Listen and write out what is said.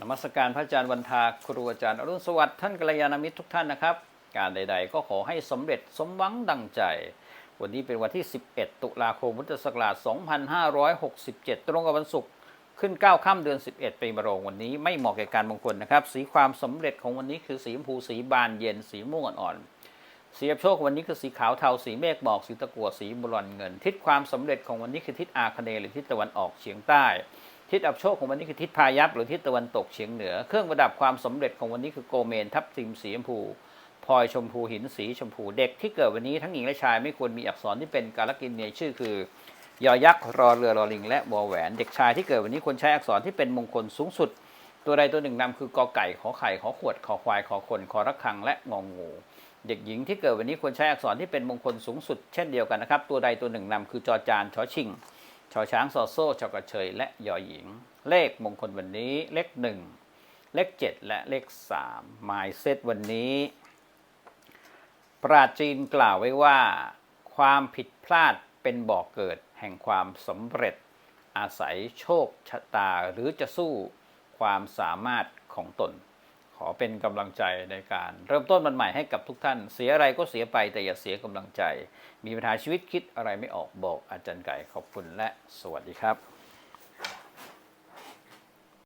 นมัสการพระอาจารย์วันทาครูอาจารย์อรุณสวัสดิ์ท่านกัลยาณมิตรทุกท่านนะครับ การใด ๆ ก็ขอให้สำเร็จสมหวังดังใจ วันนี้เป็นวันที่ 11 ตุลาคมพุทธศักราช 2567 ตรงกับวันศุกร์ขึ้น 9 ค่ำเดือน 11 ปีมะโรงวันนี้ไม่เหมาะแก่การมงคลนะครับ สีความสำเร็จของวันนี้คือสีชมพูสีบานเย็นสีม่วงอ่อนๆสีอับโชควันนี้คือสีขาวเทาสีเมฆหมอกสีตะกั่วสีบรอนเงิน ทิศความสำเร็จของวันนี้คือทิศอาคเนย์หรือทิศตะวันออกเฉียงใต้ ทิศอับโชคของวันนี้คือทิศพายัพหรือทิศตะวันตกเฉียงเหนือ เครื่องประดับความสำเร็จของวันนี้คือโกเมน ทับทิมสีชมพูพลอยชมพูหินสีชมพูเด็กที่เกิดวันนี้ทั้งหญิงและชายไม่ควรมีอักษรที่เป็นการกินเนยชื่อคือยอยักษ์รอเรือรอลิง และวอแหวน เด็กชายที่เกิดวันนี้ควรใช้อักษรที่เป็นมงคลสูงสุด ตัวใดตัวหนึ่งนำคือกอไก่ขอไข่ขอขวดขอควายขอคนขอระฆังและงองงูเด็กหญิงที่เกิดวันนี้ควรใช้อักษรที่เป็นมงคลสูงสุด เช่นเดียวกันนะครับ ตัวใดตัวหนึ่งนำคือจอจานชอชิง อช้างซอโซ่ชอกระเชยและยอหญิง เลขมงคลวันนี้เลขหนึ่งเลขเจ็ดและเลขสามหมายเซตวันนี้ ปราจีนกล่าวไว้ว่า ความผิดพลาดเป็นบ่อกเกิดแห่งความสำเร็จ อาศัยโชคชะตาหรือจะสู้ความสามารถของตน ขอเป็นกำลังใจในการเริ่มต้นมันใหม่ให้กับทุกท่าน เสียอะไรก็เสียไปแต่อย่าเสียกำลังใจ มีปัญหาชีวิตคิดอะไรไม่ออกบอกอาจารย์ไก่ขอบคุณและสวัสดีครับ